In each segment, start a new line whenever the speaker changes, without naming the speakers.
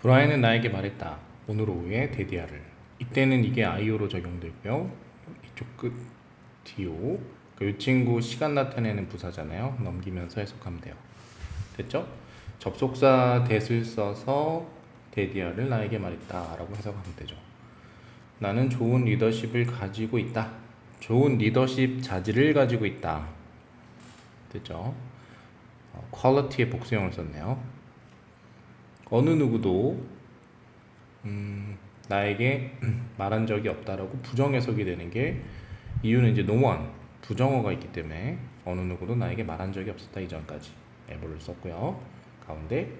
브라이언은 나에게 말했다. 오늘 오후에 데디아를. 이때는 이게 아이오로 적용되고요. 이쪽 끝 디오. 그이 친구 시간 나타내는 부사잖아요. 넘기면서 해석하면 돼요. 됐죠? 접속사 that을 써서 데디아를 나에게 말했다 라고 해석하면 되죠. 나는 좋은 리더십을 가지고 있다. 좋은 리더십 자질을 가지고 있다. 됐죠? 어, 퀄리티의 복수형을 썼네요. 어느 누구도 음, 나에게 말한 적이 없다라고 부정 해석이 되는 게 이유는 이제 노원 부정어가 있기 때문에 어느 누구도 나에게 말한 적이 없었다 이전까지 에버를 썼고요. 가운데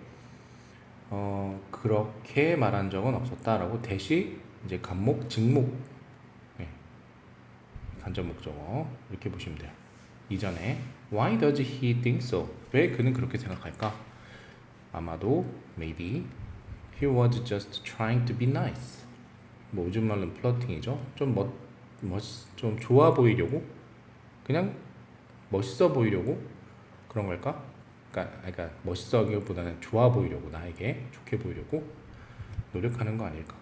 어, 그렇게 말한 적은 없었다라고 대시 이제 간목 직목 네. 간접 목적어 이렇게 보시면 돼요. 이전에 Why does he think so? 왜 그는 그렇게 생각할까? 아마도 maybe he was just trying to be nice. 뭐 요즘 말로는 플러팅이죠. 좀 멋, 멋, 좀 좋아 보이려고 그냥 멋있어 보이려고 그런 걸까? 그러니까, 그러니까 멋있어하기보다는 좋아 보이려고 나에게 좋게 보이려고 노력하는 거 아닐까?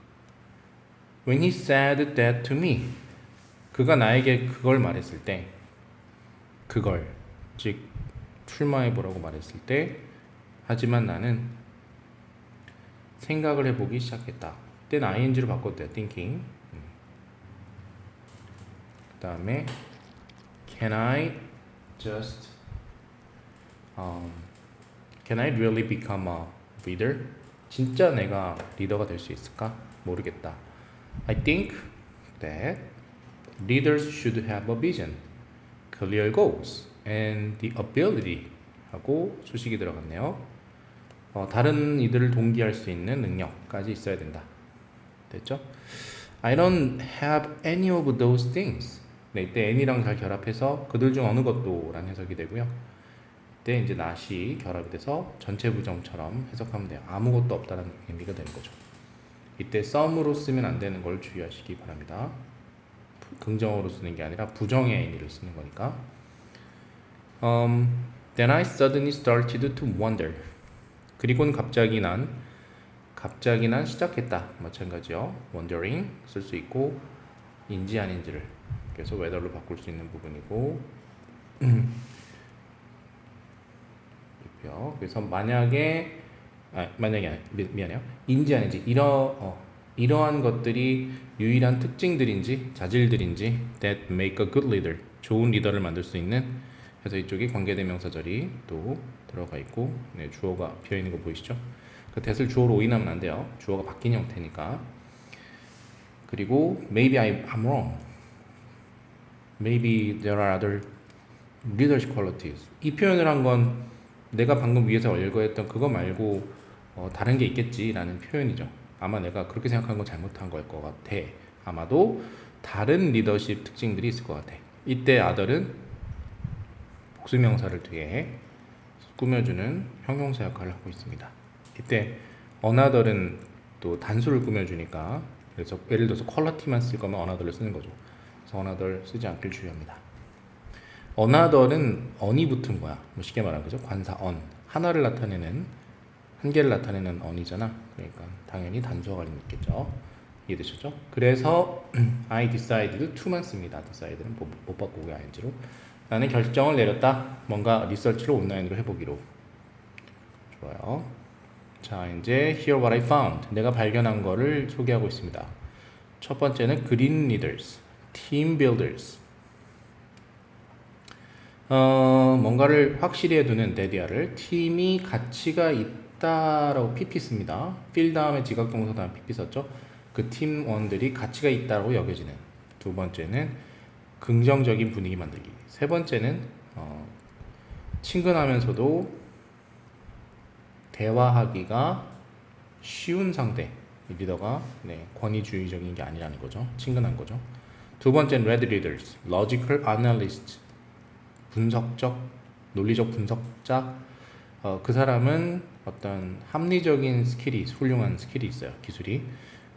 When he said that to me, 그가 나에게 그걸 말했을 때, 그걸 즉 출마해 보라고 말했을 때, 하지만 나는 생각을 해보기 시작했다. 그때는 ing로 바꿨대요. thinking. 그 다음에 can I just um, can I really become a leader? 진짜 내가 리더가 될 수 있을까? 모르겠다. I think that leaders should have a vision, clear goals, and the ability 하고 수식이 들어갔네요. 어, 다른 이들을 동기할 수 있는 능력까지 있어야 된다. 됐죠? I don't have any of those things. 네, 이때 any랑 잘 결합해서 그들 중 어느 것도 라는 해석이 되고요. 이때 이제 not이 결합이 돼서 전체 부정처럼 해석하면 돼요. 아무것도 없다는 의미가 되는 거죠. 이때 some으로 쓰면 안 되는 걸 주의하시기 바랍니다. 부- 긍정어로 쓰는 게 아니라 부정의 any를 쓰는 거니까. Um, then I suddenly started to wonder. 그리고는 갑자기 난 갑자기 난 시작했다. 마찬가지요. wondering 쓸 수 있고 인지 아닌지를. 그래서 whether로 바꿀 수 있는 부분이고. 그래서 만약에 아 만약에 아니, 미, 미안해요. 인지 아닌지 이러 어, 이러한 것들이 유일한 특징들인지 자질들인지 that make a good leader 좋은 리더를 만들 수 있는 그래서 이쪽에 관계대명사절이 또 들어가 있고 네, 주어가 비어 있는 거 보이시죠? 그 that을 주어로 오인하면 안 돼요. 주어가 바뀐 형태니까. 그리고 maybe I'm wrong. Maybe there are other leadership qualities. 이 표현을 한 건 내가 방금 위에서 열거했던 그거 말고 어, 다른 게 있겠지라는 표현이죠. 아마 내가 그렇게 생각한 건 잘못한 걸 것 같아. 아마도 다른 리더십 특징들이 있을 것 같아. 이때 other은 복수명사를 뒤에 꾸며주는 형용사 역할을 하고 있습니다. 이때 another은 또 단수를 꾸며주니까 그래서 예를 들어서 퀄리티만 쓸 거면 another를 쓰는 거죠. 그래서 another 쓰지 않길 주의합니다. another는 on이 붙은 거야. 뭐 쉽게 말하면 그죠? 관사 on 하나를 나타내는 한 개를 나타내는 on이잖아. 그러니까 당연히 단수가 있겠죠. 이해되셨죠? 그래서 I decided to만 씁니다. decided는 못, 못 바꾸고 ing로 나는 결정을 내렸다. 뭔가 리서치를 온라인으로 해보기로. 좋아요. 자, 이제 here what I found. 내가 발견한 거를 소개하고 있습니다. 첫 번째는 green leaders, team builders. 어, 뭔가를 확실히 해두는 데디아를 팀이 가치가 있다라고 PP 씁니다. 필 다음에 지각 동사 다음 PP 썼죠. 그 팀원들이 가치가 있다고 여겨지는. 두 번째는 긍정적인 분위기 만들기. 세 번째는 어, 친근하면서도 대화하기가 쉬운 상대 이 리더가 네, 권위주의적인 게 아니라는 거죠. 친근한 거죠. 두 번째는 red leaders, logical analyst, 분석적, 논리적 분석자. 어, 그 사람은 어떤 합리적인 스킬이 훌륭한 스킬이 있어요. 기술이.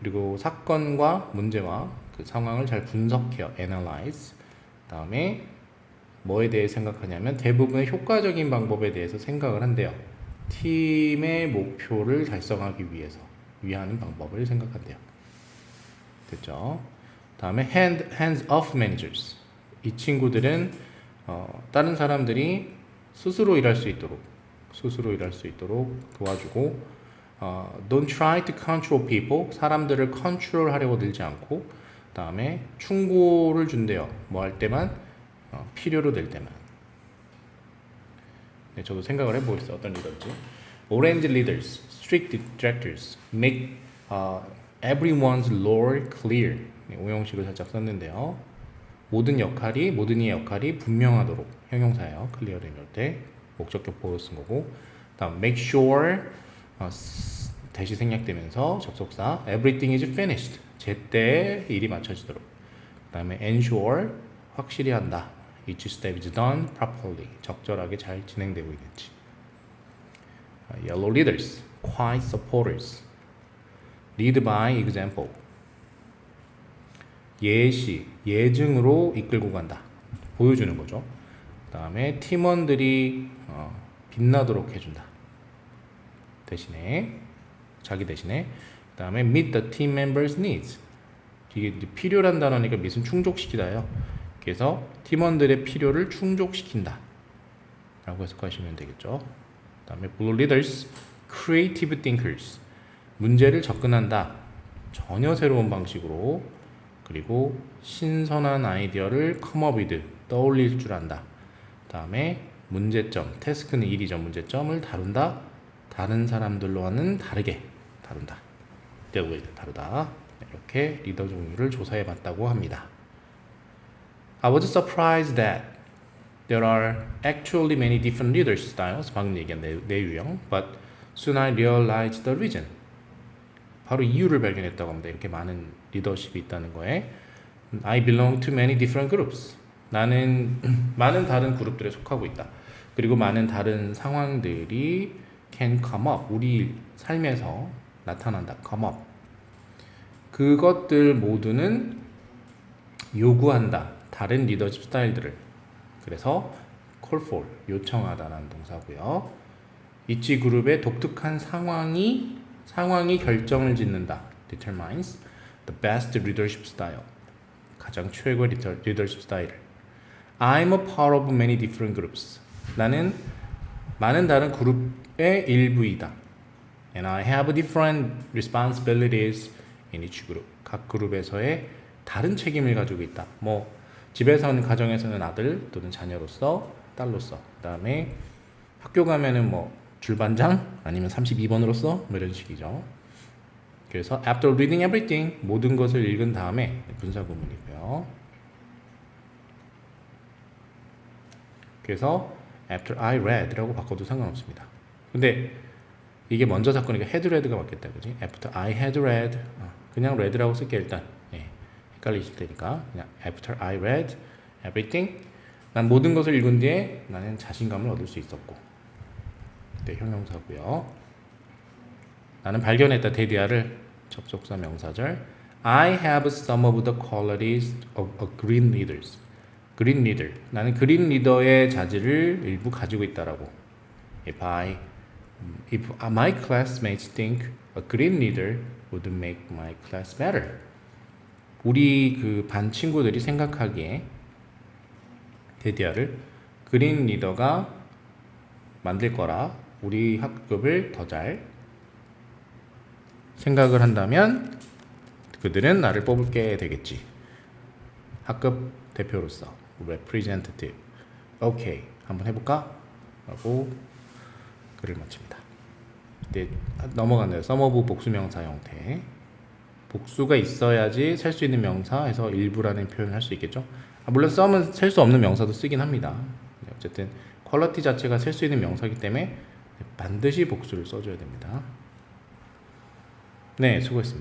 그리고 사건과 문제와 그 상황을 잘 분석해요. analyze. 다음에 뭐에 대해 생각하냐면 대부분의 효과적인 방법에 대해서 생각을 한대요. 팀의 목표를 달성하기 위해서. 위하는 방법을 생각한대요. 됐죠? 다음에 hand, hands off managers. 이 친구들은 어, 다른 사람들이 스스로 일할 수 있도록 스스로 일할 수 있도록 도와주고 어, don't try to control people. 사람들을 컨트롤 하려고 들지 않고 다음에 충고를 준대요. 뭐 할 때만 어, 필요로 될 때만. 네, 저도 생각을 해보겠어요. 어떤 리더인지. Orange leaders, strict directors, make uh, everyone's role clear. 네, 오형식을 살짝 썼는데요. 모든 역할이 모든 이의 역할이 분명하도록 형용사예요. clear를 이럴 때 목적격 보호 쓴 거고. 다음 make sure 대시 생략되면서 접속사 everything is finished. 제때 일이 맞춰지도록. 그 다음에 ensure 확실히 한다. each step is done properly. 적절하게 잘 진행되고 있는지. 아, Yellow leaders, quiet supporters, lead by example. 예시, 예증으로 이끌고 간다. 보여주는 거죠. 그 다음에 팀원들이 어, 빛나도록 해준다. 대신에 자기 대신에 그 다음에 meet the team members' needs. 이게 필요란 단어니까 밑은 충족시키다요. 그래서 팀원들의 필요를 충족시킨다. 라고 해석하시면 되겠죠. 그 다음에 blue leaders, creative thinkers. 문제를 접근한다. 전혀 새로운 방식으로 그리고 신선한 아이디어를 with 떠올릴 줄 안다. 그 다음에 문제점, 태스크는 일이죠. 문제점을 다룬다. 다른 사람들과는 다르게 다룬다. with 다르다. 이렇게 리더 종류를 조사해 봤다고 합니다. I was surprised that there are actually many different leadership styles. 방금 얘기한 내, 내 유형. But soon I realized the reason. 바로 이유를 발견했다고 합니다. 이렇게 많은 리더십이 있다는 거에 I belong to many different groups. 나는 많은 다른 그룹들에 속하고 있다. 그리고 많은 다른 상황들이 can come up. 우리 삶에서 나타난다. come up. 그것들 모두는 요구한다. 다른 리더십 스타일들을. 그래서 call for 요청하다라는 동사고요. 이치 그룹의 독특한 상황이 상황이 결정을 짓는다. determines the best leadership style. 가장 최고의 리더, 리더십 스타일. I'm a part of many different groups. 나는 많은 다른 그룹의 일부이다. And I have different responsibilities in each group. 각 그룹에서의 다른 책임을 가지고 있다. 뭐 집에서는 가정에서는 아들 또는 자녀로서 딸로서. 그다음에 학교 가면은 뭐 줄반장 아니면 32번으로서 뭐 이런 식이죠. 그래서 after reading everything 모든 것을 읽은 다음에 분사 구문이고요. 그래서 after I read라고 바꿔도 상관없습니다. 근데 이게 먼저 사건이니까 had read가 맞겠다, 그지? After I had read, 어, 그냥 read라고 쓸게 일단. 예, 헷갈리실 테니까 그냥 after I read everything, 난 모든 것을 읽은 뒤에 나는 자신감을 얻을 수 있었고, 네, 형용사고요. 나는 발견했다, 데디아를 접속사 명사절. I have some of the qualities of a green leaders. 그린 리더. 나는 그린 리더의 자질을 일부 가지고 있다라고. If I if my classmates think a green leader would make my class better. 우리 그 반 친구들이 생각하기에 데디아를 그린 리더가 만들 거라 우리 학급을 더 잘 생각을 한다면 그들은 나를 뽑을게 되겠지. 학급 대표로서 representative. 오케이. 한번 해볼까? 라고 글을 마칩니다. 네, 넘어갔네요. 서머브 복수명사 형태. 복수가 있어야지 셀 수 있는 명사에서 일부라는 표현을 할 수 있겠죠. 아, 물론 썸은 셀 수 없는 명사도 쓰긴 합니다. 네, 어쨌든 퀄러티 자체가 셀 수 있는 명사이기 때문에 반드시 복수를 써줘야 됩니다. 네, 수고했습니다.